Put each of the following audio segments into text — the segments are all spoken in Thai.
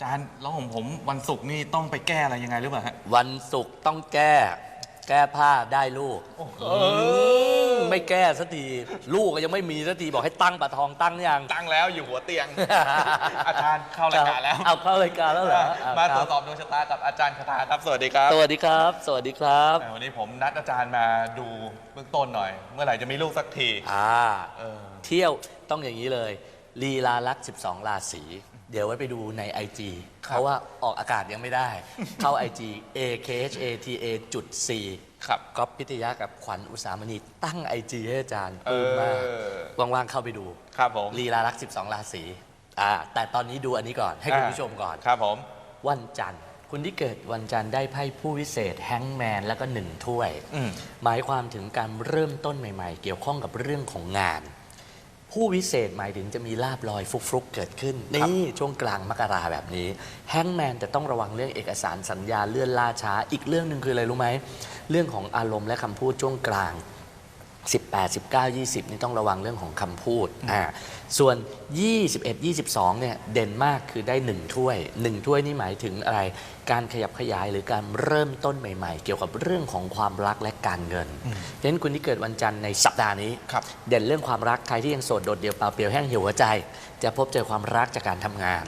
อาจารย์แล้วของผมวันศุกร์นี่ต้องไปแก้อะไรยังไงหรือเปล่าฮะ วันศุกร์ต้องแก้ แก้ผ้าได้ลูกมไม่แก้สักทีลูกก็ยังไม่มีสักทีบอกให้ตั้งปะทองตั้งยัง ตั้งแล้วอยู่หัวเตียง อาจารย์เข้ารายการแล้วเอาเข้ารายการแล้วเหรออะมาคตรรัวจสอบดวงชะตากับอาจารย์คาถาครับ สวัสดีครับ สวัสดีครับ สวัสดีครับแต่วันนี้ผมนัดอาจารย์มาดูเบื้องต้นหน่อย เมื่อไหร่จะมีลูกสักทีอ่าเออเที่ยวต้องอย่างนี้เลยลีลาลักษณ์12 ราศี เดี๋ยวไว้ไปดูใน IG เพราะว่าออกอากาศยังไม่ได้ เข้า IG a k h a t a จุด c ครับก๊อฟพิทยากับขวัญอุสามณีตั้ง IG ให้อาจารย์เอปลื้มอมากว่างๆเข้าไปดูครับผมลีลาลักษณ์12 ราศีอ่าแต่ตอนนี้ดูอันนี้ก่อนให้คุณผู้ชมก่อนครับผมวันจันทร์คุณที่เกิดวันจันทร์ได้ไพ่ผู้วิเศษแฮงแมนแล้วก็หนึ่งถ้วยอืมหมายความถึงการเริ่มต้นใหม่ ๆ เกี่ยวข้องกับเรื่องของงาน ผู้วิเศษหมายถึงจะมีลาบลอยฟลุกๆเกิดขึ้น นี่ช่วงกลางมกราแบบนี้ แฮงแมนแต่ต้องระวังเรื่องเอกสารสัญญาเลื่อนล่าช้า อีกเรื่องหนึ่งคืออะไรรู้ไหม เรื่องของอารมณ์และคำพูดช่วงกลาง 18 19 20 นี่ต้องระวังเรื่องของคำพูดอ่าส่วน 21 22 เนี่ยเด่นมากคือได้ 1 ถ้วย 1 ถ้วยนี่หมายถึงอะไร การขยับขยายหรือการเริ่มต้นใหม่ๆ เกี่ยวกับเรื่องของความรักและการเงินดังนั้นคุณที่เกิดวันจันทร์ในสัปดาห์นี้ครับเด่นเรื่องความรักใครที่ยังโสดโดดเดี่ยวเปล่าเปลี่ยวแห้งเหี่ยวหัวใจ จะพบเจอความรักจากการทำงาน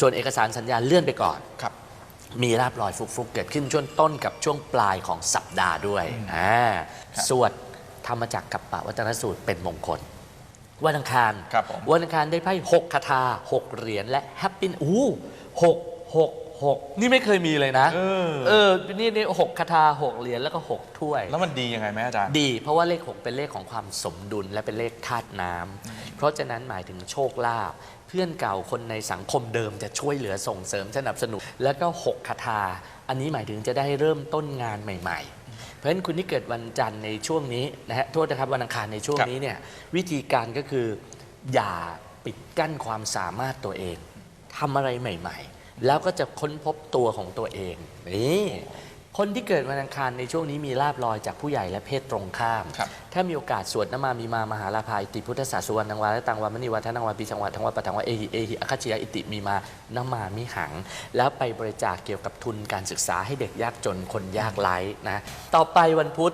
ส่วนเอกสารสัญญาเลื่อนไปก่อนครับมีราบรอยฟลุกๆเกิดขึ้นช่วงต้นกับช่วงปลายของสัปดาห์ด้วยอ่าครับสวด ธรรมจักรกับปะวัตนสูตรเป็นมงคล วันอังคารครับผม วันอังคารได้ไพ่หกคาถาหกเหรียญและแฮปปี้อู้หกหกหกนี่ไม่เคยมีเลยนะ เออ เออ นี่นี่หกคาถาหกเหรียญแล้วก็หกถ้วย แล้วมันดียังไงไหมอาจารย์ ดี เพราะว่าเลข6เป็นเลขของความสมดุลและเป็นเลขธาตุน้ำเพราะฉะนั้นหมายถึงโชคลาภเพื่อนเก่าคนในสังคมเดิมจะช่วยเหลือส่งเสริมสนับสนุน แล้วก็6คาถาอันนี้หมายถึงจะได้เริ่มต้นงานใหม่ ๆ เพราะฉะนั้นคุณที่เกิดวันจันทร์ในช่วงนี้นะฮะโทษนะครับวันอังคารในช่วงครับนี้เนี่ยวิธีการก็คืออย่าปิดกั้นความสามารถตัวเองทำอะไรใหม่ ๆ แล้วก็จะค้นพบตัวของตัวเองนี่ คนที่เกิดวันอังคารในช่วงนี้มีลาบลอยจากผู้ใหญ่และเพศตรงข้าม ครับ ถ้ามีโอกาสสวดนมามีมามหาลาภาอิติพุทธศาสสุวรรณังวาและตังวามณีวัฒนังวาปีสังวาทังวาปะทังวาเอหิเอหิอคัจฉยอิติมีมานมามิหัง แล้วไปบริจาคเกี่ยวกับทุนการศึกษาให้เด็กยากจนคนยากไร้นะต่อไปวันพุธ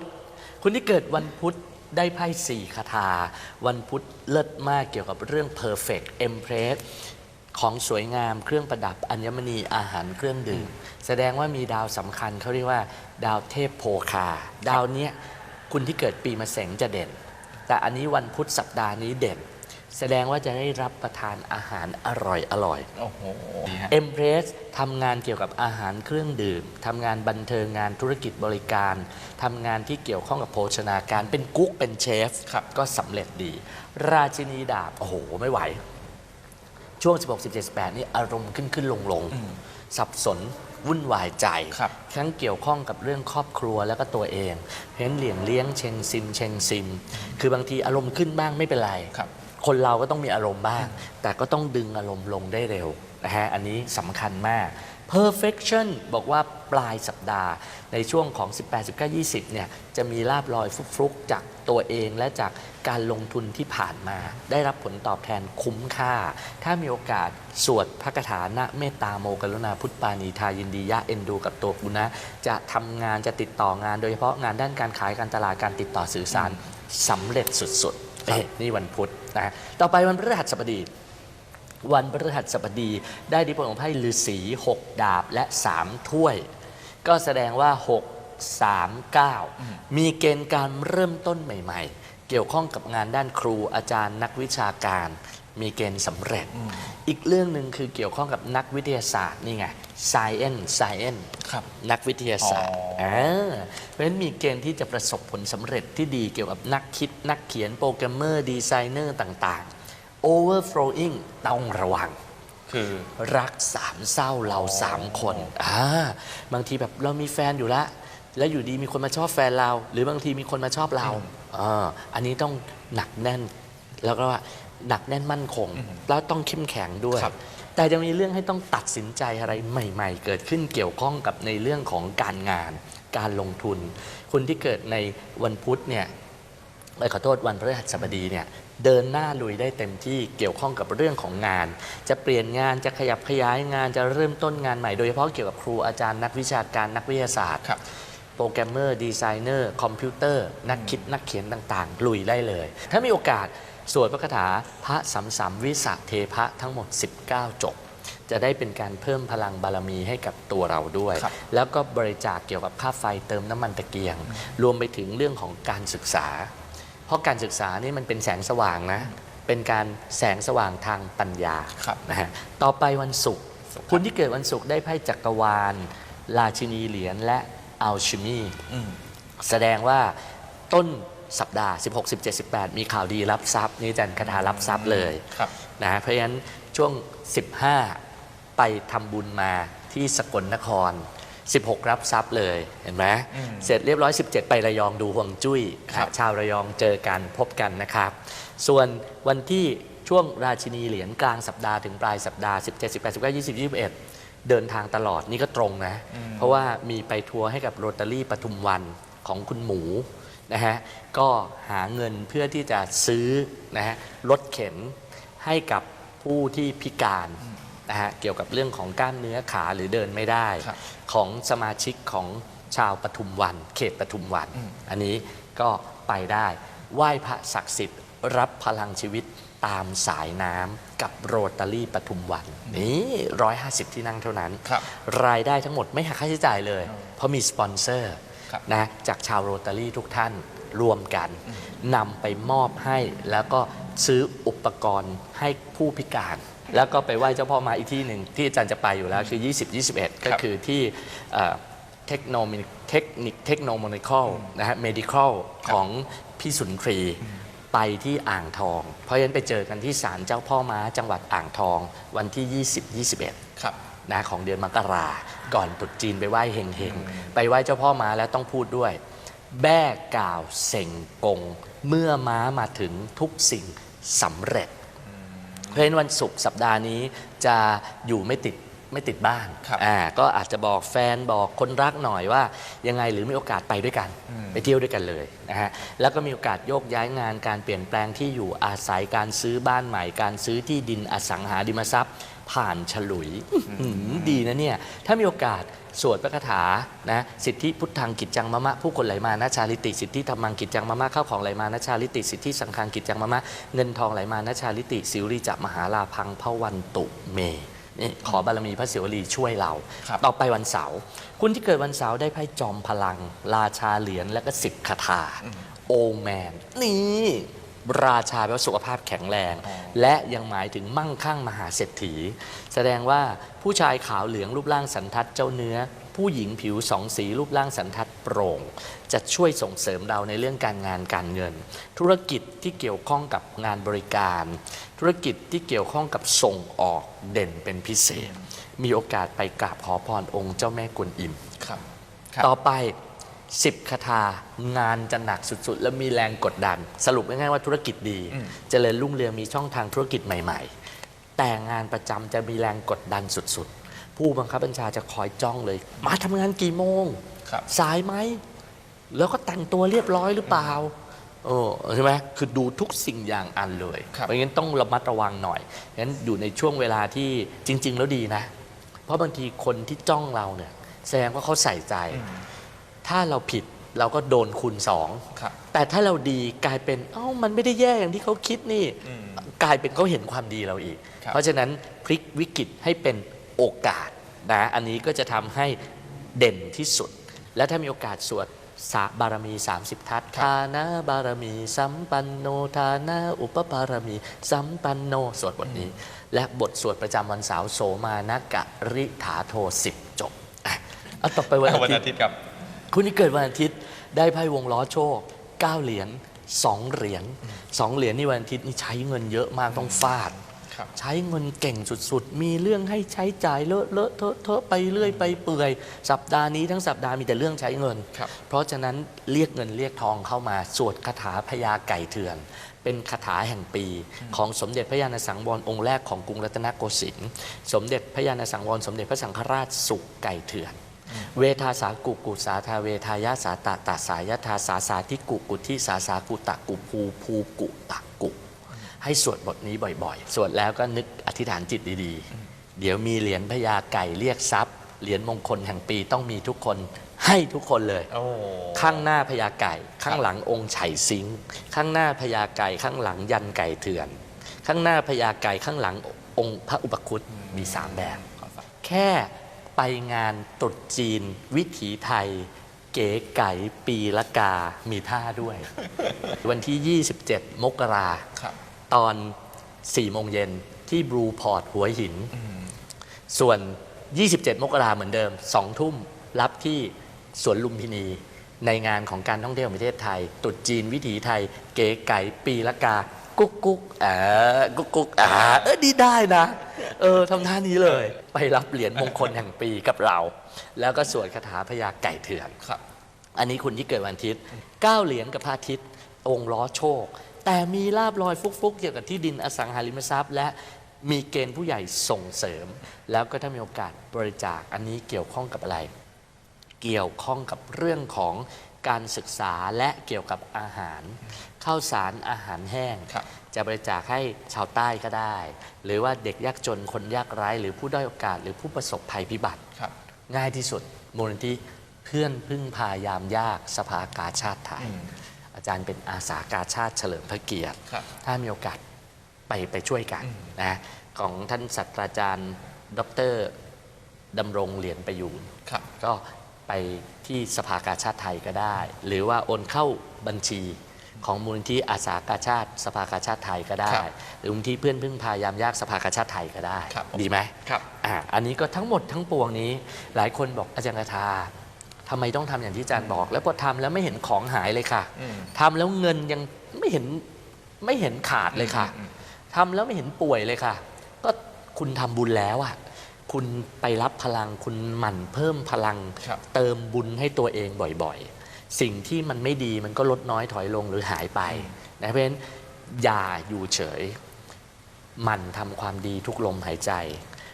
คุณที่เกิดวันพุธได้ไพ่สี่คาถา วันพุธเลิศมากเกี่ยวกับเรื่อง perfect empress ของสวยงามเครื่องประดับอัญมณีอาหารเครื่องดื่ม แสดงว่ามีดาวสำคัญเขาเรียกว่า ดาวเทพโพคา ดาวเนี้ยคุณที่เกิดปีมะเสงจะเด่น แต่อันนี้วันพุธสัปดาห์นี้เด่น แสดงว่าจะได้รับประทานอาหารอร่อยอร่อยโอ้โหดีฮะ เอ็มเพรสทำงานเกี่ยวกับอาหารเครื่องดื่มทำงานบันเทิงงานธุรกิจบริการทำงานที่เกี่ยวข้องกับโภชนาการเป็นกุ๊กเป็นเชฟครับ ก็สำเร็จดี ราชินีดาบโอ้โหไม่ไหว ช่วง 16 17 18 นี่อารมณ์ขึ้นขึ้นลงลงสับสนวุ่นวายใจครับทั้งเกี่ยวข้องกับเรื่องครอบครัวแล้วก็ตัวเอง เพราะฉะนั้นเหลี่ยงเลี้ยงเชงซิมเชงซิม คือบางทีอารมณ์ขึ้นบ้างไม่เป็นไรครับคนเราก็ต้องมีอารมณ์บ้าง แต่ก็ต้องดึงอารมณ์ลงได้เร็วนะฮะอันนี้สำคัญมาก perfection บอกว่าปลายสัปดาห์ ในช่วงของ 18 19 20 เนี่ย จะมีลาบลอยฟลุกๆ จากตัวเองและจากการลงทุนที่ผ่านมา ได้รับผลตอบแทนคุ้มค่า ถ้ามีโอกาสสวดพระคาถานะเมตตาโมกรุณาพุทธปานีทายินดียะเอ็นดูกับตัวกูนะ จะทำงานจะติดต่องาน โดยเฉพาะงานด้านการขายการตลาดการติดต่อสื่อสารสำเร็จสุดๆนี่วันพุธนะต่อไปวันพฤหัสบดี วันพฤหัสบดี ได้ดิพลของไพ่ฤาษี6 ดาบและ 3 ถ้วย ก็แสดงว่า 6 3 9 มีเกณฑ์การเริ่มต้นใหม่ ๆ เกี่ยวข้องกับงานด้านครูอาจารย์นักวิชาการ มีเกณฑ์สำเร็จ อีกเรื่องหนึ่งคือเกี่ยวข้องกับนักวิทยาศาสตร์นี่ไง science science ครับนักวิทยาศาสตร์อ๋ออ่าเพราะฉะนั้นมีเกณฑ์ที่จะประสบผลสำเร็จที่ดีเกี่ยวกับนักคิดนักเขียนโปรแกรมเมอร์ดีไซเนอร์ต่างๆ overflowing ต้องระวัง คือรักสามเศร้าเราสามคนอ่าบางทีแบบเรามีแฟนอยู่แล้ว แล้วอยู่ดีมีคนมาชอบแฟนเรา หรือบางทีมีคนมาชอบเราอ่าอันนี้ต้องหนักแน่น แล้วก็ว่าหนักแน่นมั่นคง แล้วต้องเข้มแข็งด้วยครับแต่จะมีเรื่องให้ต้องตัดสินใจอะไรใหม่ ๆ เกิดขึ้นเกี่ยวข้องกับในเรื่องของการงาน การลงทุน คนที่เกิดในวันพุธเนี่ยเอ้ยขอโทษวันพฤหัสบดีเนี่ย เดินหน้าลุยได้เต็มที่เกี่ยวข้องกับเรื่องของงาน จะเปลี่ยนงานจะขยับขยายงานจะเริ่มต้นงานใหม่โดยเฉพาะเกี่ยวกับครูอาจารย์นักวิชาการนักวิทยาศาสตร์ครับโปรแกรมเมอร์ดีไซเนอร์คอมพิวเตอร์ นักคิดนักเขียนต่างๆ ลุยได้เลย ถ้ามีโอกาสสวดพระคาถาพระสัมสัมวิสะเทพะทั้งหมด 19 จบ จะได้เป็นการเพิ่มพลังบารมีให้กับตัวเราด้วยครับแล้วก็บริจาคเกี่ยวกับค่าไฟเติมน้ำมันตะเกียง รวมไปถึงเรื่องของการศึกษา เพราะการศึกษานี่มันเป็นแสงสว่างนะ เป็นการแสงสว่างทางปัญญาครับนะฮะต่อไปวันศุกร์ศุกร์ครับคุณที่เกิดวันศุกร์ได้ไพ่จักรวาล ราชินีเหรียญและอัลชิมีอืมแสดงว่าต้นสัปดาห์ 16 17 18 มีข่าวดีรับทรัพย์ นี่อาจันคาถารับทรัพย์เลยครับนะเพราะฉะนั้นช่วง 15 ไปทำบุญมาที่สกลนคร 16 รับทรัพย์เลยเห็นไหมอืมเสร็จเรียบร้อย 17 ไประยองดูห่วงจุ้ยครับชาวระยองเจอกันพบกันนะครับ ส่วนวันที่ช่วงราชินีเหรียญกลางสัปดาห์ถึงปลายสัปดาห์ 17 18 19 20 21 เดินทางตลอดนี่ก็ตรงนะ เพราะว่ามีไปทัวร์ให้กับโรตารี่ปทุมวันของคุณหมูนะฮะก็หาเงินเพื่อที่จะซื้อนะฮะรถเข็นให้กับผู้ที่พิการ นะฮะเกี่ยวกับเรื่องของกล้ามเนื้อขาหรือเดินไม่ได้ ครับของสมาชิกของชาวปทุมวัน เขตปทุมวัน อืม อันนี้ก็ไปได้ไหว้พระศักดิ์สิทธิ์ รับพลังชีวิตตามสายน้ำกับโรตารี่ปทุมวันนี่ร้อยห้าสิบที่นั่งเท่านั้น ครับ รายได้ทั้งหมดไม่หักค่าใช้จ่ายเลย เพราะมีสปอนเซอร์ครับ นะจากชาวโรตารี่ทุกท่านรวมกันนำไปมอบให้แล้วก็ซื้ออุปกรณ์ให้ผู้พิการ แล้วก็ไปไหว้เจ้าพ่อมาอีกที่หนึ่งที่อาจารย์จะไปอยู่แล้วคือ 20 21 ก็ครับคือที่เทคโนมิเทคนิคเทคโนโมนิคอลนะฮะ medical ครับของพี่สุนทรีไปที่อ่างทอง เพราะฉะนั้นไปเจอกันที่ศาลเจ้าพ่อม้าจังหวัดอ่างทองวันที่ 20 21ครับนะของเดือนมกราก่อนตรุษจีนไปไหว้เฮงเฮงไปไหว้เจ้าพ่อม้าแล้วต้องพูดด้วย แบ้กล่าวเส่งกง เมื่อม้ามาถึงทุกสิ่งสำเร็จ เพราะฉะนั้นวันศุกร์สัปดาห์นี้จะอยู่ไม่ติดไม่ติดบ้านครับอ่าก็อาจจะบอกแฟนบอกคนรักหน่อยว่า ยังไงหรือมีโอกาสไปด้วยกัน อืม ไปเที่ยวด้วยกันเลยนะฮะแล้วก็มีโอกาสโยกย้ายงานการเปลี่ยนแปลงที่อยู่อาศัยการซื้อบ้านใหม่ การซื้อที่ดินอสังหาริมทรัพย์ ผ่านฉลุยอื้อหือดีนะเนี่ย ถ้ามีโอกาสสวดพระคาถานะสิทธิพุทธังกิจจังมะมะผู้คนไหลมานะชาลิติสิทธิธรรมังกิจจังมะมะข้าวของไหลมานะชาลิติสิทธิสังฆังกิจจังมะมะเงินทองไหลมานะชาลิติสิวริจะมหาลาพังพระวันตุเมนี่ขอบารมีพระศิวลีช่วยเราครับต่อไปวันเสาร์คุณที่เกิดวันเสาร์ได้ไพ่จอมพลัง ราชาเหรียญและก็สิบคาถาโอแมน นี่ ราชาแปลว่าสุขภาพแข็งแรงอ๋อและยังหมายถึงมั่งคั่งมหาเศรษฐี แสดงว่าผู้ชายขาวเหลืองรูปร่างสันทัดเจ้าเนื้อ ผู้หญิงผิวสองสีรูปร่างสันทัดโปร่ง จะช่วยส่งเสริมเราในเรื่องการงานการเงิน ธุรกิจที่เกี่ยวข้องกับงานบริการ ธุรกิจที่เกี่ยวข้องกับส่งออกเด่นเป็นพิเศษ มีโอกาสไปกราบขอพรองค์เจ้าแม่กวนอิมครับต่อไป 10คาถางานจะหนักสุดๆ และมีแรงกดดัน สรุปง่ายๆว่าธุรกิจดีอืมเจริญรุ่งเรืองมีช่องทางธุรกิจใหม่ๆ แต่งานประจำจะมีแรงกดดันสุดๆ ผู้บังคับบัญชาจะคอยจ้องเลย มาทำงานกี่โมงครับสายไหม แล้วก็แต่งตัวเรียบร้อยหรือเปล่าโอ้ใช่ไหมคือดูทุกสิ่งอย่างอันเลยครับเพราะงั้นต้องระมัดระวังหน่อยงั้นอยู่ในช่วงเวลาที่จริง ๆ แล้วดีนะ เพราะบางทีคนที่จ้องเราเนี่ยแสดงว่าเขาใส่ใจอืม ถ้าเราผิดเราก็โดนคูณสองครับ แต่ถ้าเราดีกลายเป็นเอ้ามันไม่ได้แย่อย่างที่เขาคิดนี่ อืม กลายเป็นเขาเห็นความดีเราอีก ครับ เพราะฉะนั้นพลิกวิกฤตให้เป็นโอกาสนะอันนี้ก็จะทำให้เด่นที่สุด และถ้ามีโอกาสสวดสาบารมี 30 ทัศน์ทานะบารมี สัมปันโนทานะอุปบารมี สัมปันโนสวดบทนี้ และบทสวดประจำวันเสาร์โสมานกะริถาโทสิบจบอะเอาต่อไปวันอาวันทิตอาย์ ทิตย์ครับ คุณที่เกิดวันอาทิตย์ได้ไพ่วงล้อโชค 9 เหรียญ2เหรียญ2เหรียญนี่วันอาทิตย์นี่ใช้เงินเยอะมากต้องฟาดครับใช้เงินเก่งสุดๆ มีเรื่องให้ใช้จ่ายเลอะเลอะเทอะเทอะไปเรื่อยไปเปื่อย สัปดาห์นี้ทั้งสัปดาห์มีแต่เรื่องใช้เงินครับเพราะฉะนั้นเรียกเงินเรียกทองเข้ามาสวดคาถาพญาไก่เถื่อนเป็นคาถาแห่งปี ของสมเด็จพระยาณสังวรองค์แรกของกรุงรัตนโกสินทร์สมเด็จพระยาณสังวรสมเด็จพระสังฆราชสุขไก่เถื่อน เวทาสากุกุสาทาเวทายาสาตาตาสายทาสาสาที่กุกุที่สาสากุตะกุภูภูกุตะกุ ให้สวดบทนี้บ่อยๆ สวดแล้วก็นึกอธิษฐานจิตดีๆ เดี๋ยวมีเหรียญพญาไก่เรียกทรัพย์ เหรียญมงคลแห่งปีต้องมีทุกคนให้ทุกคนเลยโอ้ข้างหน้าพญาไก่ ข้างหลังองค์ไฉสิง ข้างหน้าพญาไก่ ข้างหลังยันไก่เถื่อน ข้างหน้าพญาไก่ ข้างหลังองค์พระอุปคุตมีสามแบบขอสักแค่ ไปงานตรุษจีน วิถีไทย เก๋ไก่ปีละกา มีท่าด้วย วันที่ 27 มกราครับตอน4โมงเย็นที่บลูพอร์ตหัวหินอืมส่วน 27 มกราเหมือนเดิม 2 ทุ่มรับที่สวนลุมพินีในงานของการท่องเที่ยวแห่งประเทศไทยตรุษจีนวิถีไทย เก๋ไก่ปีละกา กุ๊กกุ๊กอ่ากุ๊กกุ๊กอ่าเออดีได้นะ เออทำท่านี้เลย ไปรับเหรียญมงคลแห่งปีกับเรา แล้วก็สวดคาถาพญาไก่เถื่อนครับ อันนี้คุณที่เกิดวันอาทิตย์เก้าเหรียญกับพระอาทิตย์องค์ล้อโชค แต่มีลาบลอยฟุกๆ เกี่ยวกับที่ดินอสังหาริมทรัพย์ และมีเกณฑ์ผู้ใหญ่ส่งเสริม แล้วก็ถ้ามีโอกาสบริจาคอันนี้เกี่ยวข้องกับอะไร เกี่ยวข้องกับเรื่องของการศึกษาและเกี่ยวกับอาหารข้าวสารอาหารแห้งครับ จะบริจาคให้ชาวใต้ก็ได้ หรือว่าเด็กยากจนคนยากไร้ หรือผู้ด้อยโอกาส หรือผู้ประสบภัยพิบัติ ครับ ง่ายที่สุดมูลนิธิเพื่อนพึ่งพายามยากสภากาชาติไทย อืมอาจารย์เป็นอาสากาชาติเฉลิมพระเกียรติ ครับถ้ามีโอกาสไปไปช่วยกันอืม นะของท่านศาสตราจารย์ดรดำรงเหรียญประยูน ครับ ก็ไปที่สภากาชาติไทยก็ได้ หรือว่าโอนเข้าบัญชี ของมูลนิธิอาสากาชาติ สภากาชาติไทยก็ได้ ครับหรือมูลนิธิเพื่อนพึ่งพายามยากสภากาชาติไทยก็ได้ ครับผมดีไหมครับ อ่าอันนี้ก็ทั้งหมดทั้งปวงนี้ หลายคนบอกอาจารย์กทาทำไมต้องทำอย่างที่อาจารย์บอก แล้วพอทำแล้วไม่เห็นของหายเลยค่ะอืม ทำแล้วเงินยังไม่เห็นไม่เห็นขาดเลยค่ะ อืมทำแล้วไม่เห็นป่วยเลยค่ะ ก็คุณทำบุญแล้วอะ คุณไปรับพลังคุณหมั่นเพิ่มพลัง ครับ เติมบุญให้ตัวเองบ่อยๆ สิ่งที่มันไม่ดีมันก็ลดน้อยถอยลงหรือหายไปนะเพราะฉะนั้นอย่าอยู่เฉยหมั่นทำความดีทุกลมหายใจ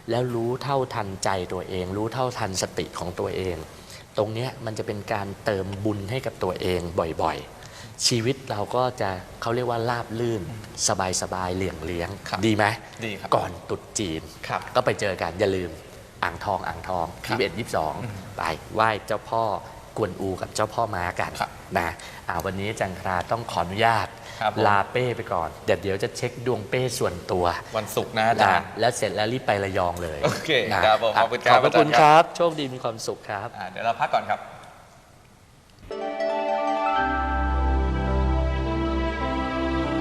แล้วรู้เท่าทันใจตัวเอง รู้เท่าทันสติของตัวเอง ตรงเนี้ยมันจะเป็นการเติมบุญให้กับตัวเองบ่อยๆ ชีวิตเราก็จะเขาเรียกว่าราบลื่น สบายๆเหลี่ยงเลี้ยงครับดีไหมดีครับก่อนตรุษจีนครับก็ไปเจอกันอย่าลืมอ่างทองอ่างทองครับ21 22 ไปไหว้เจ้าพ่อก วนอูกับเจ้าพ่อม้ากันครับนะอ่าวันนี้อาจังคราต้องขออนุญาตครับผมลาเป้ไปก่อนเดี๋ยวเดี๋ยวจะเช็คดวงเป้ส่วนตัว วันศุกร์นะอาจารย์นะแล้วเสร็จแล้วรีบไประยองเลย โอเคนะครับผมขอบคุณขครับอบพระคุณอาจารย์คครับรับ โชคดีมีความสุขครับอ่าเดี๋ยวเราพักก่อนครับ